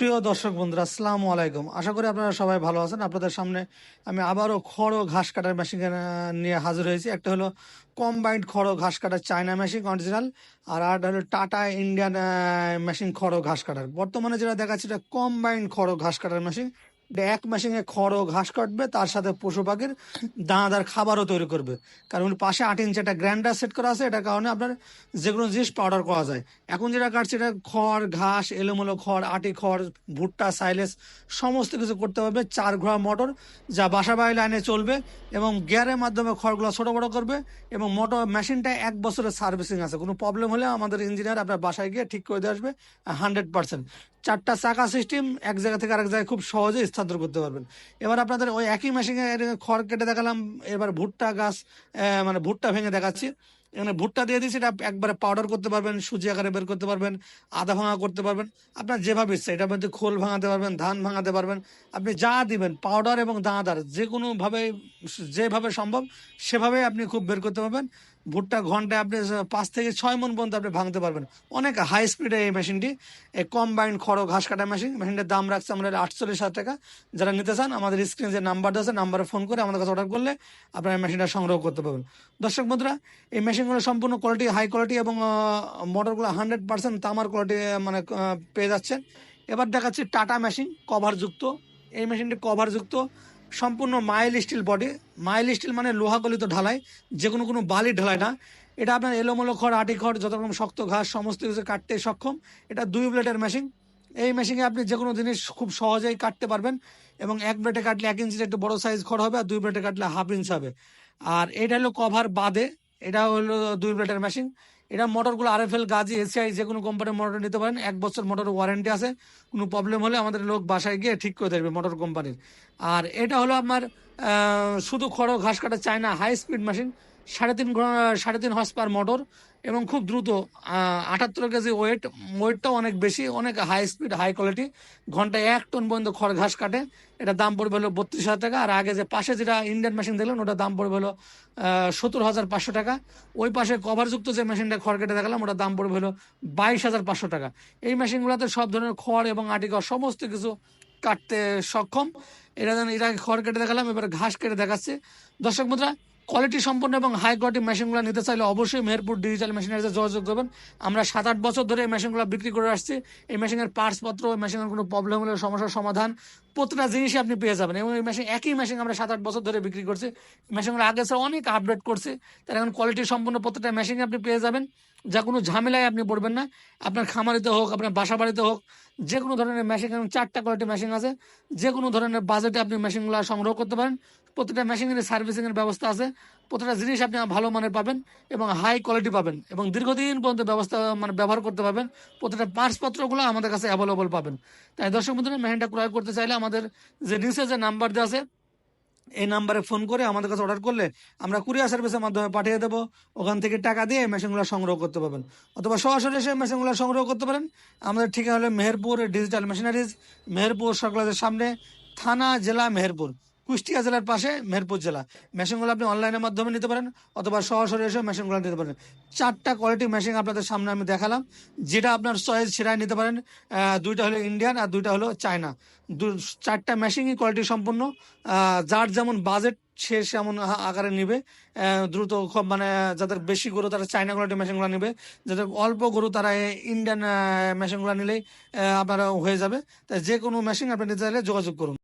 প্রিয় দর্শক বন্ধুরা, আসসালামু আলাইকুম। আশা করি আপনারা সবাই ভালো আছেন। আপনাদের সামনে আমি আবারও খড়ো ঘাস কাটার মেশিন নিয়ে হাজির হয়েছি। একটা হলো কম্বাইন্ড খড় ঘাস কাটার চায়না মেশিন অরিজিনাল আর আরেকটা হলো টাটা ইন্ডিয়ান মেশিন খড়ো ঘাস কাটার। বর্তমানে যেটা দেখাচ্ছে এটা কম্বাইন্ড খড়ো ঘাস কাটার মেশিন এক মেশিনে খড় ও ঘাস কাটবে, তার সাথে পশু পাখির দানাদার খাবারও তৈরি করবে। কারণ পাশে আট ইঞ্চি একটা গ্রাইন্ডার সেট করা আছে, এটার কারণে আপনার যে কোনো জিনিস পাউডার করা যায়। এখন যেটা কাটছে এটা খড়, ঘাস, এলোমেলো খড়, আটি খড়, ভুট্টা, সাইলেস, সমস্ত কিছু করতে পারবে চার ঘোড়া মোটর, যা বাসা বাড়ি লাইনে চলবে এবং গিয়ারের মাধ্যমে খড়গুলো ছোটো বড়ো করবে এবং মোটর মেশিনটা এক বছরের সার্ভিসিং আছে। কোনো প্রবলেম হলে আমাদের ইঞ্জিনিয়ার আপনার বাসায় গিয়ে ঠিক করে দিয়ে আসবে হান্ড্রেড পার্সেন্ট চারটা চাকা সিস্টেম এক জায়গা থেকে আরেক জায়গায় খুব সহজে স্থানান্তর করতে পারবেন। এবার আপনাদের ওই একই মেশিনে খড় কেটে দেখালাম, এবার ভুট্টা গাছ মানে ভুট্টা ভেঙে দেখাচ্ছি। এখানে ভুট্টা দিয়ে দিয়েছি, এটা একবারে পাউডার করতে পারবেন, সুজি আকারে বের করতে পারবেন, আদা ভাঙা করতে পারবেন। আপনার যেভাবে ইচ্ছা, এটার মধ্যে খোল ভাঙাতে পারবেন, ধান ভাঙাতে পারবেন। আপনি যা দিবেন পাউডার এবং দানাদার যে কোনোভাবে যেভাবে সম্ভব সেভাবে আপনি খুব বের করতে পারবেন। ভুট্টা ঘন্টায় আপনি পাঁচ থেকে ছয় মন পর্যন্ত আপনি ভাঙতে পারবেন। অনেক হাই স্পিডে এই মেশিনটি এই কম্বাইন্ড খড় ঘাস কাটা মেশিন মেশিনটার দাম রাখছে আমরা আটচল্লিশ হাজার টাকা। যারা নিতে চান, আমাদের স্ক্রিনে যে নাম্বার আছে নাম্বারে ফোন করে আমাদের কাছে অর্ডার করলে আপনারা মেশিনটা সংগ্রহ করতে পারবেন। দর্শক বন্ধুরা, এই মেশিনগুলো সম্পূর্ণ কোয়ালিটি হাই কোয়ালিটি এবং মোটরগুলো হান্ড্রেড পার্সেন্ট তামার কোয়ালিটি মানে পেয়ে যাচ্ছেন এবার দেখাচ্ছি টাটা মেশিন কভারযুক্ত এই মেশিনটি কভারযুক্ত সম্পূর্ণ mild steel body mild steel মানে লোহা গলিত ঢালাই যে কোনো কোনো বালি ঢালাই না। এটা আপনার এলোমেলো খড়, আটি খড়, যত রকম শক্ত ঘাস, সমস্ত কিছু কাটতে সক্ষম। এটা দুই ব্লেডের মেশিন এই মেশিনে আপনি যে কোনো জিনিস খুব সহজেই কাটতে পারবেন এবং এক ব্লেডে কাটলে এক ইঞ্চির একটু বড় সাইজ খড় হবে আর দুই ব্লেডে কাটলে হাফ ইঞ্চ হবে। আর এটা হলো কভার বাদে। এটা হলো দুই ব্লেডের মেশিন। এটা মোটরগুলো R F L Gazi, ACI যে কোনো কোম্পানির মোটর নিতে পারেন। এক বছর মোটর ওয়ারেন্টি আছে, কোনো প্রবলেম হলে আমাদের লোক বাসায় গিয়ে ঠিক করে দেবে মোটর কোম্পানির। আর এটা হলো আমার শুধু খড়, ঘাস কাটা চায় না হাই স্পিড মেশিন। সাড়ে তিন সাড়ে তিন হর্স পার মোটর এবং খুব দ্রুত আটাত্তর কেজি ওয়েট ওয়েটটাও অনেক বেশি, অনেক হাই স্পিড হাই কোয়ালিটি ঘন্টায় এক টন পর্যন্ত খড় ঘাস কাটে। এটা দাম পড়বে হলো বত্রিশ হাজার টাকা। আর আগে যে পাশে যেটা ইন্ডিয়ান মেশিন দেখলেন ওটা দাম পড়বে হলো সত্তর হাজার পাঁচশো টাকা। ওই পাশে কভারযুক্ত যে মেশিনটা খড় কেটে দেখালাম ওটা দাম পড়বে হলো বাইশ হাজার পাঁচশো টাকা। এই মেশিনগুলোতে সব ধরনের খড় এবং আটি খড় সমস্ত কিছু কাটতে সক্ষম। এটা যেন আগে খড় কেটে দেখালাম, এবার ঘাস কেটে দেখাচ্ছে। দর্শক মুদ্রা কোয়ালিটি সম্পন্ন এবং হাই কোয়ালিটি মেশিনগুলো নিতে চাইলে অবশ্যই মেহেরপুর ডিজিটাল মেশিনের সাথে যোগাযোগ করবেন। আমরা সাত আট বছর ধরে এই মেশিনগুলো বিক্রি করে আসছি। এই মেশিনের পার্টসপত্র এই মেশিনের কোনো প্রবলেম হলে, সমস্যার সমাধান, প্রতিটা জিনিসই আপনি পেয়ে যাবেন। এবং এই মেশিন একই মেশিন আমরা সাত আট বছর ধরে বিক্রি করছি। মেশিনগুলো আগে স্যার অনেক আপডেট করছে। তার এখন কোয়ালিটি সম্পন্ন প্রত্যেকটা মেশিন আপনি পেয়ে যাবেন। যা কোনো ঝামেলায় আপনি পড়বেন না। আপনার খামারিতে হোক, আপনার বাসা বাড়িতে হোক, যে কোনো ধরনের মেশিন এবং চারটা কোয়ালিটি মেশিন আছে, যে কোনো ধরনের বাজেটে আপনি মেশিনগুলো সংগ্রহ করতে পারেন। প্রতিটা মেশিনের সার্ভিসিংয়ের ব্যবস্থা আছে। প্রতিটা জিনিস আপনি ভালো মানের পাবেন এবং হাই কোয়ালিটি পাবেন এবং দীর্ঘদিন পর্যন্ত ব্যবস্থা মানে ব্যবহার করতে পারবেন। প্রতিটা পার্টসপত্রগুলো আমাদের কাছে অ্যাভেলেবল পাবেন। তাই দর্শক বন্ধুরা মেশিনটা ক্রয় করতে চাইলে আমাদের যে নিচে যে নাম্বার দেওয়া আছে এই নাম্বারে ফোন করে আমাদের কাছে অর্ডার করলে আমরা কুরিয়ার সার্ভিসের মাধ্যমে পাঠিয়ে দেবো। ওখান থেকে টাকা দিয়ে মেশিনগুলো সংগ্রহ করতে পারবেন। অথবা সরাসরি এসে মেশিনগুলো সংগ্রহ করতে পারেন। আমাদের ঠিকানা হলো মেহেরপুর ডিজিটাল মেশিনারিজ, মেহেরপুর সরকারের সামনে, থানা, জেলা, মেহেরপুর। কুষ্টিয়া জেলার পাশে মেহেরপুর জেলা। মেশিনগুলো আপনি অনলাইনের মাধ্যমে নিতে পারেন অথবা সরাসরি এসে মেশিনগুলো নিতে পারেন। চারটা কোয়ালিটি মেশিন আপনাদের সামনে আমি দেখালাম, যেটা আপনার চয়েস সেটাই নিতে পারেন। দুইটা হলো ইন্ডিয়ান আর দুইটা হলো চায়না দু, চারটা মেশিনই কোয়ালিটি সম্পূর্ণ যার যেমন বাজেট সে সেমন আকারে নিবে। দ্রুত খুব মানে যাদের বেশি গরু, তারা চায়না কোয়ালিটি মেশিনগুলো নেবে। যাদের অল্প গরু, তারা ইন্ডিয়ান মেশিনগুলো নিলেই আপনারা হয়ে যাবে। তাই যে কোনো মেশিন আপনি নিতে চাইলে যোগাযোগ করুন।